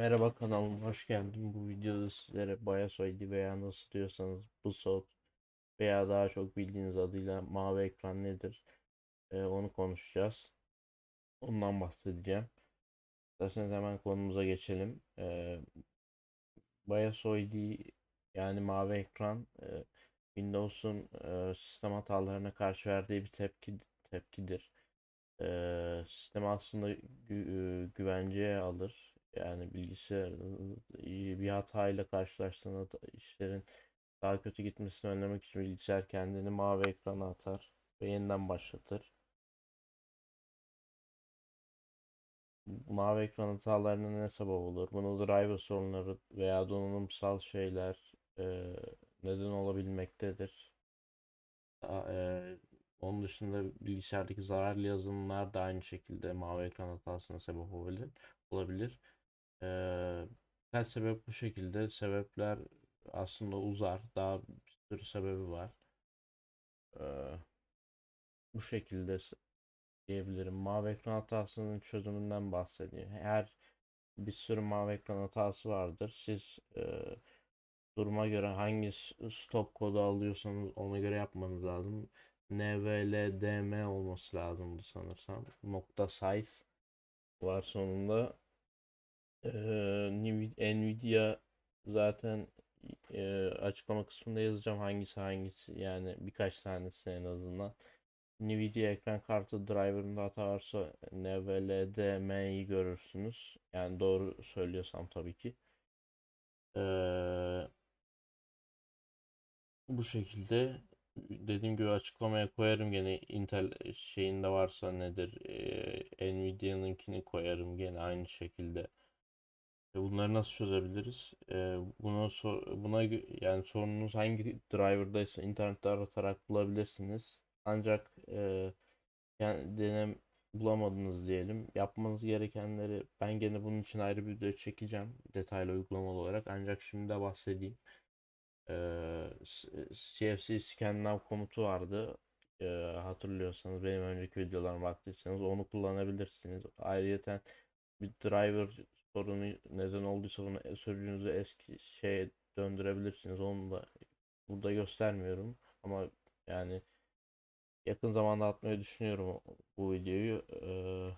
Merhaba kanalıma hoş geldin. Bu videoda sizlere Bioshock veya nasıl diyorsanız Busot veya daha çok bildiğiniz adıyla mavi ekran nedir Ee, onu konuşacağız. Ondan bahsedeceğim. İsterseniz hemen konumuza geçelim. Ee, Bioshock yani mavi ekran e, Windows'un e, sistem hatalarına karşı verdiği bir tepki tepkidir. Ee, sistem aslında gü- e, güvenceye alır. Yani bilgisayar bir hatayla karşılaştığında da işlerin daha kötü gitmesini önlemek için bilgisayar kendini mavi ekrana atar ve yeniden başlatır. Mavi ekran hatalarına ne sebep olur? Bunu driver sorunları veya donanımsal şeyler e, neden olabilmektedir. E, onun dışında bilgisayardaki zararlı yazılımlar da aynı şekilde mavi ekran hatasına sebep olabilir. olabilir. Ee, birkaç sebep bu şekilde. Sebepler aslında uzar. Daha bir sürü sebebi var. Ee, bu şekilde diyebilirim. Mavi ekran hatasının çözümünden bahsedeyim. Her bir sürü mavi ekran hatası vardır. Siz e, duruma göre hangi stop kodu alıyorsanız ona göre yapmanız lazım. NVLDM olması lazımdı sanırsam. Nokta size var sonunda. Ee, Nvi- Nvidia zaten e, açıklama kısmında yazacağım hangisi hangisi yani birkaç tanesi en azından. Nvidia ekran kartı driver'ında hata varsa NVLDM'yi görürsünüz. Yani doğru söylüyorsam tabii ki. Ee, bu şekilde dediğim gibi açıklamaya koyarım gene Intel şeyinde varsa nedir ee, Nvidia'nınnkini koyarım gene aynı şekilde. E, Bunları nasıl çözebiliriz? E, Buna buna yani sorununuz hangi driver'daysa internette aratarak bulabilirsiniz. Ancak e, yani denem bulamadınız diyelim. Yapmanız gerekenleri ben gene bunun için ayrı bir video çekeceğim detaylı uygulamalı olarak. Ancak şimdi de bahsedeyim. E, CFC scan now komutu vardı. E, hatırlıyorsanız benim önceki videolarıma baktıysanız onu kullanabilirsiniz. Ayrıyeten bir driver sorunu neden olduysa bunu e, sürücünüzü eski şeye döndürebilirsiniz. Onu da burada göstermiyorum ama yani yakın zamanda atmayı düşünüyorum bu videoyu. Ee,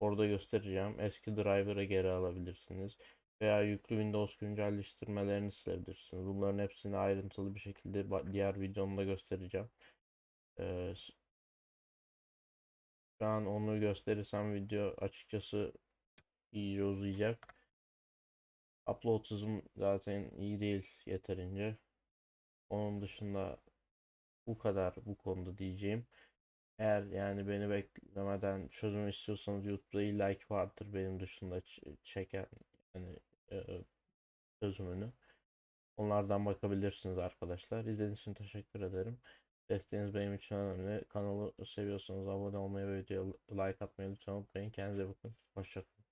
orada göstereceğim. Eski driver'a geri alabilirsiniz. Veya yüklü Windows güncelleştirmelerini silebilirsiniz. Bunların hepsini ayrıntılı bir şekilde diğer videomda göstereceğim. Ee, şu an onu gösterirsem video açıkçası iyice uzayacak. Upload hızım zaten iyi değil yeterince. Onun dışında bu kadar bu konuda diyeceğim. Eğer yani beni beklemeden çözüm istiyorsanız YouTube'da illa ki vardır benim dışında çeken yani e, çözümünü. Onlardan bakabilirsiniz arkadaşlar. İzlediğiniz için teşekkür ederim. Desteğiniz benim için önemli. Kanalı seviyorsanız abone olmayı ve videoya like atmayı lütfen unutmayın. Kendinize bakın. Hoşçakalın.